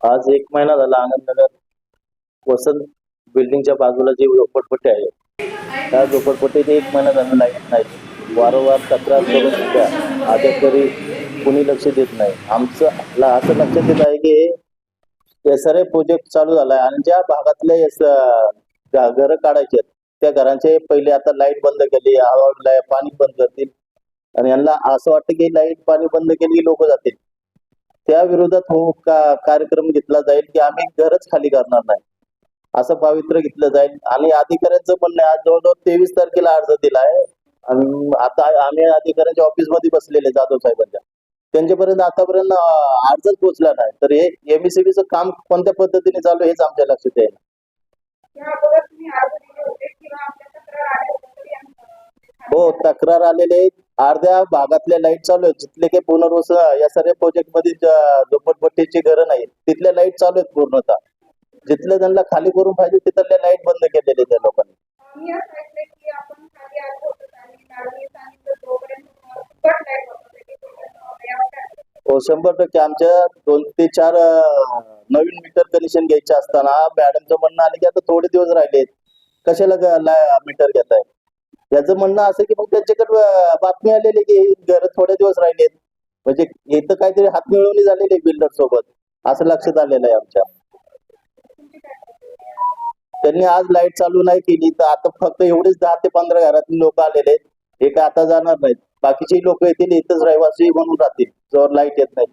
आज एक महिना झाला आनंदनगर वसंत बिल्डिंगच्या बाजूला जी झोपडपट्टी आहे त्या झोपडपट्टीत एक महिना झाला लाइट नाही. वारंवार तक्रार करून सुद्धा तरी कुणी लक्ष देत नाही. आमचं असं लक्षात येत आहे की एस आर ए प्रोजेक्ट चालू झाला आहे आणि ज्या भागातले एस घरं काढायचे त्या घरांचे पहिले आता लाइट बंद केली हवा पाणी बंद करतील. आणि यांना असं वाटतं की लाइट पाणी बंद केली की लोक जातील. त्या विरोधात हो का कार्यक्रम घेतला जाईल की आम्ही घरच खाली करणार नाही? असं पावित्र्य घेतलं जाईल. आणि अधिकाऱ्यांचं म्हणणं आज जवळजवळ तेवीस तारखेला अर्ज दिलाय. आणि आता आम्ही अधिकाऱ्यांच्या ऑफिसमध्ये बसलेले जाधव साहेबांच्या. त्यांच्यापर्यंत आतापर्यंत अर्जच पोहोचला नाही. तर हे एमएससीबीचं चं काम कोणत्या पद्धतीने चालू हेच आमच्या लक्षात येईल हो तक्रार आलेले. अर्ध्या भागातल्या लाइट चालू आहेत. जिथले काही पुनर्वस या सर्व प्रोजेक्टमध्ये ज- झोपडपट्टीची घरं नाही तिथल्या लाइट चालू आहेत पूर्णतः. जिथले त्यांना खाली करून पाहिजे तिथल्या लाइट बंद केलेले त्या लोकांनी. मी असं ऐकलंय की आपण खाली आलो होतो आणि नागरी सांगितलं तोपर्यंत तुम्हाला फुकट लाइट होत होते की तोपर्यंत यावर काय हो शंभर टक्के. आमच्या दोन ते चार नवीन मीटर कनेक्शन घ्यायचे असताना मॅडमचं म्हणणं आलं की आता थोडे दिवस राहिलेत. कशाला मीटर घेताय? त्याचं म्हणणं असं की मग त्यांच्याकडे बातमी आलेली की घर थोडे दिवस राहिलेत म्हणजे इथं काहीतरी हात मिळवणी झालेली बिल्डर सोबत. असं लक्षात आलेलं आहे आमच्या. त्यांनी आज लाइट चालू नाही केली तर आता फक्त एवढेच दहा ते पंधरा घरातले लोक आलेले आहेत. हे काय आता जाणार नाहीत. बाकीचे लोक येतील इथंच रहिवासी म्हणून राहतील. जवळ लाइट येत नाही.